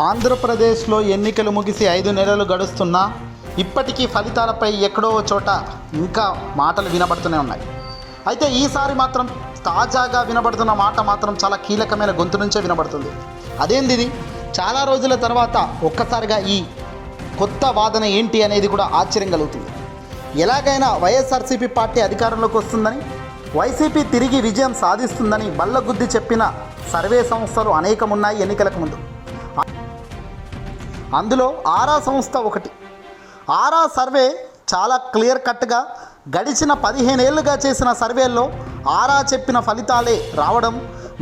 ఆంధ్రప్రదేశ్లో ఎన్నికలు ముగిసి ఐదు నెలలు గడుస్తున్నా ఇప్పటికీ ఫలితాలపై ఎక్కడో చోట ఇంకా మాటలు వినబడుతూనే ఉన్నాయి. అయితే ఈసారి మాత్రం తాజాగా వినబడుతున్న మాట మాత్రం చాలా కీలకమైన గొంతు నుంచే వినబడుతుంది. అదేంది ఇది? చాలా రోజుల తర్వాత ఒక్కసారిగా ఈ కొత్త వాదన ఏంటి అనేది కూడా ఆశ్చర్యం కలుగుతుంది. ఎలాగైనా వైఎస్ఆర్సీపీ పార్టీ అధికారంలోకి వస్తుందని వైసీపీ తిరిగి విజయం సాధిస్తుందని బల్లగుద్ది చెప్పిన సర్వే సంస్థలు అనేకమున్నాయి ఎన్నికలకు ముందు. అందులో ఆరా సంస్థ ఒకటి. ఆరా సర్వే చాలా క్లియర్ కట్గా గడిచిన పదిహేనేళ్ళుగా చేసిన సర్వేల్లో ఆరా చెప్పిన ఫలితాలే రావడం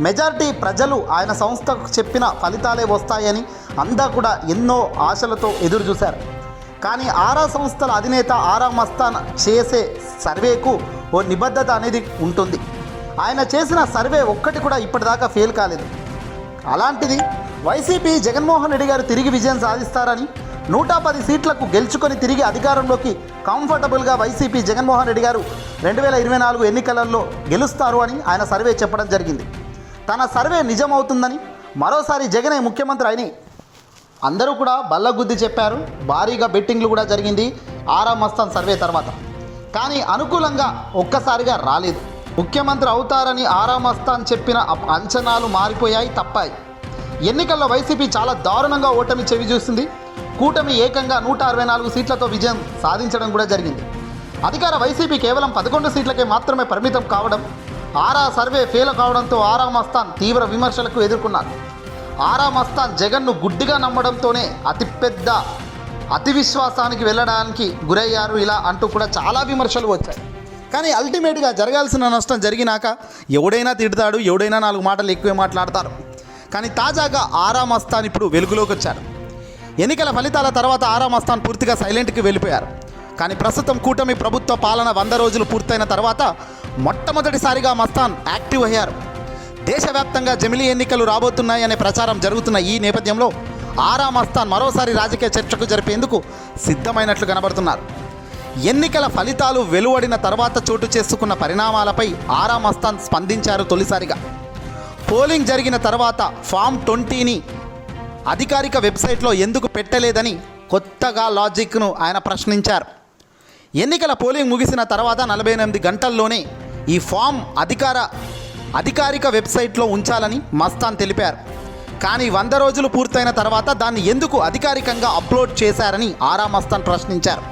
మెజారిటీ ప్రజలు ఆయన సంస్థకు చెప్పిన ఫలితాలే వస్తాయని అంతా కూడా ఎన్నో ఆశలతో ఎదురు చూశారు. కానీ ఆరా సంస్థల అధినేత ఆరా మస్తాన్ చేసే సర్వేకు ఓ నిబద్ధత అనేది ఉంటుంది. ఆయన చేసిన సర్వే ఒక్కటి కూడా ఇప్పటిదాకా ఫెయిల్ కాలేదు. అలాంటిది వైసీపీ జగన్మోహన్ రెడ్డి గారు తిరిగి విజయం సాధిస్తారని నూట పది సీట్లకు గెలుచుకొని తిరిగి అధికారంలోకి కంఫర్టబుల్గా వైసీపీ జగన్మోహన్ రెడ్డి గారు రెండు వేల ఇరవై నాలుగు ఎన్నికలలో గెలుస్తారు అని ఆయన సర్వే చెప్పడం జరిగింది. తన సర్వే నిజమవుతుందని మరోసారి జగనే ముఖ్యమంత్రి అయిన అందరూ కూడా బల్లగుద్ది చెప్పారు. భారీగా బెట్టింగ్లు కూడా జరిగింది. ఆరా మస్తాన్ సర్వే తర్వాత. కానీ అనుకూలంగా ఒక్కసారిగా రాలేదు. ముఖ్యమంత్రి అవుతారని ఆరా మస్తాన్ చెప్పిన అంచనాలు మారిపోయాయి తప్పాయి. ఎన్నికల్లో వైసీపీ చాలా దారుణంగా ఓటమి చెవి చూసింది. కూటమి ఏకంగా నూట అరవై నాలుగు సీట్లతో విజయం సాధించడం కూడా జరిగింది. అధికార వైసీపీ కేవలం పదకొండు సీట్లకే మాత్రమే పరిమితం కావడం ఆరా సర్వే ఫెయిల్ కావడంతో ఆరా మస్తాన్ తీవ్ర విమర్శలకు ఎదుర్కొన్నారు. ఆరా మస్తాన్ జగన్ను గుడ్డిగా నమ్మడంతోనే అతిపెద్ద అతి విశ్వాసానికి వెళ్ళడానికి గురయ్యారు ఇలా అంటూ కూడా చాలా విమర్శలు వచ్చాయి. కానీ అల్టిమేట్గా జరగాల్సిన నష్టం జరిగినాక ఎవడైనా తిడతాడు ఎవడైనా నాలుగు మాటలు ఎక్కువే మాట్లాడతారు. కానీ తాజాగా ఆరా మస్తాన్ ఇప్పుడు వెలుగులోకి వచ్చారు. ఎన్నికల ఫలితాల తర్వాత ఆరామ్ అస్థాన్ పూర్తిగా సైలెంట్కి వెళ్ళిపోయారు. కానీ ప్రస్తుతం కూటమి ప్రభుత్వ పాలన వంద రోజులు పూర్తయిన తర్వాత మొట్టమొదటిసారిగా మస్తాన్ యాక్టివ్ అయ్యారు. దేశవ్యాప్తంగా జమిలీ ఎన్నికలు రాబోతున్నాయనే ప్రచారం జరుగుతున్న ఈ నేపథ్యంలో ఆరా మస్తాన్ మరోసారి రాజకీయ చర్చకు జరిపేందుకు సిద్ధమైనట్లు కనబడుతున్నారు. ఎన్నికల ఫలితాలు వెలువడిన తర్వాత చోటు చేసుకున్న పరిణామాలపై ఆరా మస్తాన్ స్పందించారు తొలిసారిగా. పోలింగ్ జరిగిన తర్వాత ఫామ్ ట్వంటీని అధికారిక వెబ్సైట్లో ఎందుకు పెట్టలేదని కొత్తగా లాజిక్ను ఆయన ప్రశ్నించారు. ఎన్నికల పోలింగ్ ముగిసిన తర్వాత నలభై ఎనిమిది గంటల్లోనే ఈ ఫామ్ అధికార అధికారిక వెబ్సైట్లో ఉంచాలని మస్తాన్ తెలిపారు. కానీ వంద రోజులు పూర్తయిన తర్వాత దాన్ని ఎందుకు అధికారికంగా అప్లోడ్ చేశారని ఆరా మస్తాన్ ప్రశ్నించారు.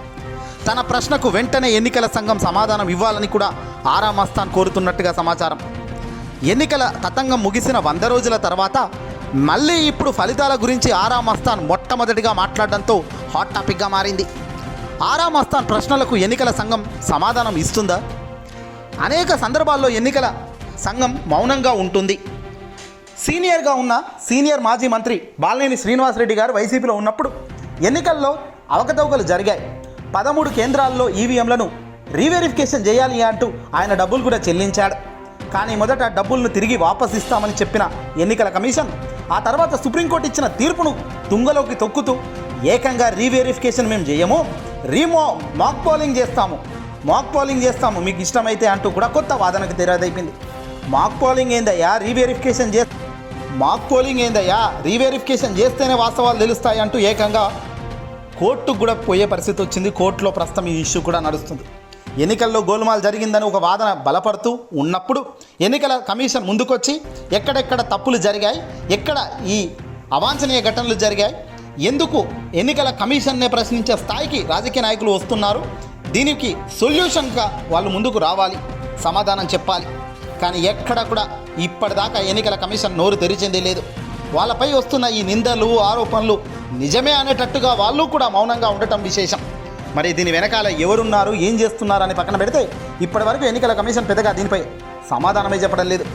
తన ప్రశ్నకు వెంటనే ఎన్నికల సంఘం సమాధానం ఇవ్వాలని కూడా ఆరా మస్తాన్ కోరుతున్నట్టుగా సమాచారం. ఎన్నికల తతంగం ముగిసిన వంద రోజుల తర్వాత మళ్ళీ ఇప్పుడు ఫలితాల గురించి ఆరా మస్తాన్ మొట్టమొదటిగా మాట్లాడడంతో హాట్ టాపిక్గా మారింది. ఆరా మస్తాన్ ప్రశ్నలకు ఎన్నికల సంఘం సమాధానం ఇస్తుందా? అనేక సందర్భాల్లో ఎన్నికల సంఘం మౌనంగా ఉంటుంది. సీనియర్గా ఉన్న సీనియర్ మాజీ మంత్రి బాలినేని శ్రీనివాసరెడ్డి గారు వైసీపీలో ఉన్నప్పుడు ఎన్నికల్లో అవకతవకలు జరిగాయి. పదమూడు కేంద్రాల్లో ఈవీఎంలను రీవెరిఫికేషన్ చేయాలి అంటూ ఆయన డబ్బులు కూడా చెల్లించాడు. కానీ మొదట డబ్బులను తిరిగి వాపస్ ఇస్తామని చెప్పిన ఎన్నికల కమిషన్ ఆ తర్వాత సుప్రీంకోర్టు ఇచ్చిన తీర్పును తుంగలోకి తొక్కుతూ ఏకంగా రీవెరిఫికేషన్ మేము చేయము రీమో మాక్ పోలింగ్ చేస్తాము. మాక్ పోలింగ్ చేస్తాము. మీకు ఇష్టమైతే అంటూ కూడా కొత్త వాదనకు తెరదైపోయింది. మాక్ పోలింగ్ ఏందయ్యా? రీవెరిఫికేషన్ చే మాక్ పోలింగ్ ఏందయ్యా? రీవెరిఫికేషన్ చేస్తేనే వాస్తవాలు తెలుస్తాయి అంటూ ఏకంగా కోర్టుకు కూడా పోయే పరిస్థితి వచ్చింది. కోర్టులో ప్రస్తుతం ఈ ఇష్యూ కూడా నడుస్తుంది. ఎన్నికల్లో గోల్మాల్ జరిగిందని ఒక వాదన బలపడుతూ ఉన్నప్పుడు ఎన్నికల కమిషన్ ముందుకొచ్చి ఎక్కడెక్కడ తప్పులు జరిగాయి ఎక్కడ ఈ అవాంఛనీయ ఘటనలు జరిగాయి ఎందుకు ఎన్నికల కమిషన్నే ప్రశ్నించే స్థాయికి రాజకీయ నాయకులు వస్తున్నారు దీనికి సొల్యూషన్గా వాళ్ళు ముందుకు రావాలి సమాధానం చెప్పాలి. కానీ ఎక్కడ కూడా ఇప్పటిదాకా ఎన్నికల కమిషన్ నోరు తెరిచింది లేదు. వాళ్ళపై వస్తున్న ఈ నిందలు ఆరోపణలు నిజమే అనేటట్టుగా వాళ్ళు కూడా మౌనంగా ఉండటం విశేషం. మరి దీని వెనకాల ఎవరున్నారు ఏం చేస్తున్నారు అని పక్కన పెడితే ఇప్పటివరకు ఎన్నికల కమిషన్ పెద్దగా దీనిపై సమాధానమే చెప్పడం లేదు.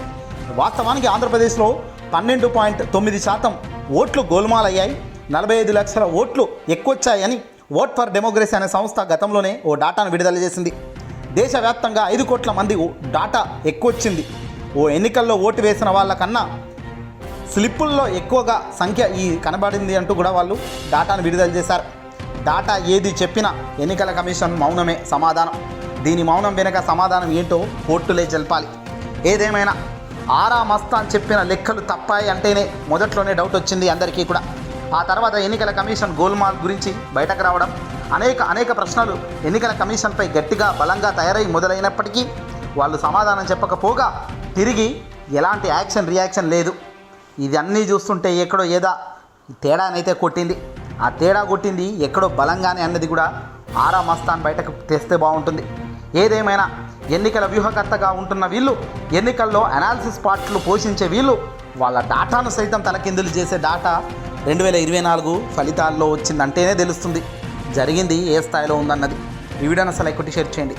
వాస్తవానికి ఆంధ్రప్రదేశ్లో పన్నెండు పాయింట్ తొమ్మిది శాతం ఓట్లు గోల్మాలయ్యాయి. నలభై ఐదు లక్షల ఓట్లు ఎక్కువచ్చాయని ఓట్ ఫర్ డెమోక్రసీ అనే సంస్థ గతంలోనే ఓ డాటాను విడుదల చేసింది. దేశవ్యాప్తంగా ఐదు కోట్ల మంది ఓ డాటా ఎక్కువచ్చింది. ఓ ఎన్నికల్లో ఓటు వేసిన వాళ్ళకన్నా స్లిప్పుల్లో ఎక్కువగా సంఖ్య ఈ కనబడింది అంటూ కూడా వాళ్ళు డాటాను విడుదల చేశారు. డాటా ఏది చెప్పినా ఎన్నికల కమిషన్ మౌనమే సమాధానం. దీని మౌనం వెనుక సమాధానం ఏంటో కోర్టులే జల్పాలి. ఏదేమైనా ఆరా మస్తాన్ చెప్పిన లెక్కలు తప్పాయి అంటేనే మొదట్లోనే డౌట్ వచ్చింది అందరికీ కూడా. ఆ తర్వాత ఎన్నికల కమిషన్ గోల్మాల్ గురించి బయటకు రావడం అనేక అనేక ప్రశ్నలు ఎన్నికల కమిషన్పై గట్టిగా బలంగా తయారై మొదలైనప్పటికీ వాళ్ళు సమాధానం చెప్పకపోగా తిరిగి ఎలాంటి యాక్షన్ రియాక్షన్ లేదు. ఇది అన్నీ చూస్తుంటే ఎక్కడో ఏదా తేడానైతే కొట్టింది. ఆ తేడా కొట్టింది ఎక్కడో బలంగానే అన్నది కూడా ఆరా మస్తాన్ బయటకు తెస్తే బాగుంటుంది. ఏదేమైనా ఎన్నికల వ్యూహకర్తగా ఉంటున్న వీళ్ళు ఎన్నికల్లో అనాలిసిస్ పార్ట్లు పోషించే వీళ్ళు వాళ్ళ డాటాను సైతం తలకిందులు చేసే డాటా రెండు వేల ఇరవై నాలుగు ఫలితాల్లో వచ్చిందంటేనే తెలుస్తుంది. జరిగింది ఏ స్థాయిలో ఉందన్నది. ఈ వీడియోని అసలు ఎక్కువ షేర్ చేయండి.